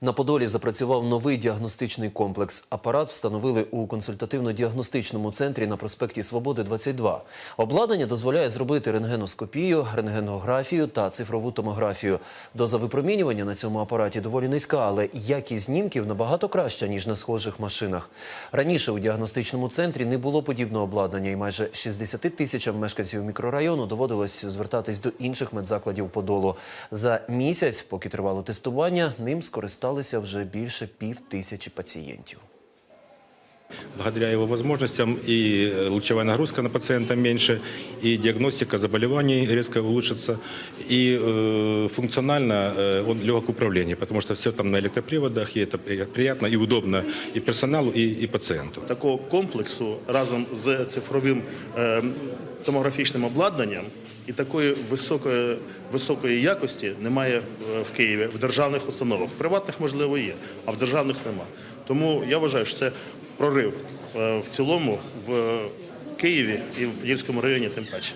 На Подолі запрацював новий діагностичний комплекс. Апарат встановили у консультативно-діагностичному центрі на проспекті Свободи 22. Обладнання дозволяє зробити рентгеноскопію, рентгенографію та цифрову томографію. Доза випромінювання на цьому апараті доволі низька, але якість знімків набагато краща, ніж на схожих машинах. Раніше у діагностичному центрі не було подібного обладнання, і майже 60 тисячам мешканців мікрорайону доводилось звертатись до інших медзакладів Подолу. За місяць, поки тривало тестування, ним скористалися вже більше пів тисячі пацієнтів Благодаря его возможностям и э, лучевая нагрузка на пациента меньше, и диагностика заболеваний резко улучшится, и э, функционально э, он легок в управлении, потому что все там на электроприводах, и это при- приятно и удобно и персоналу, и, и пациенту. такого комплексу разом з цифровим е, томографічним обладнанням і такої високої, високої якості немає е, в Києві в державних установах. В приватних, можливо, є, а в державних нема. Тому я вважаю, що це прорив е, в цілому в Києві і в Подільському районі тим паче.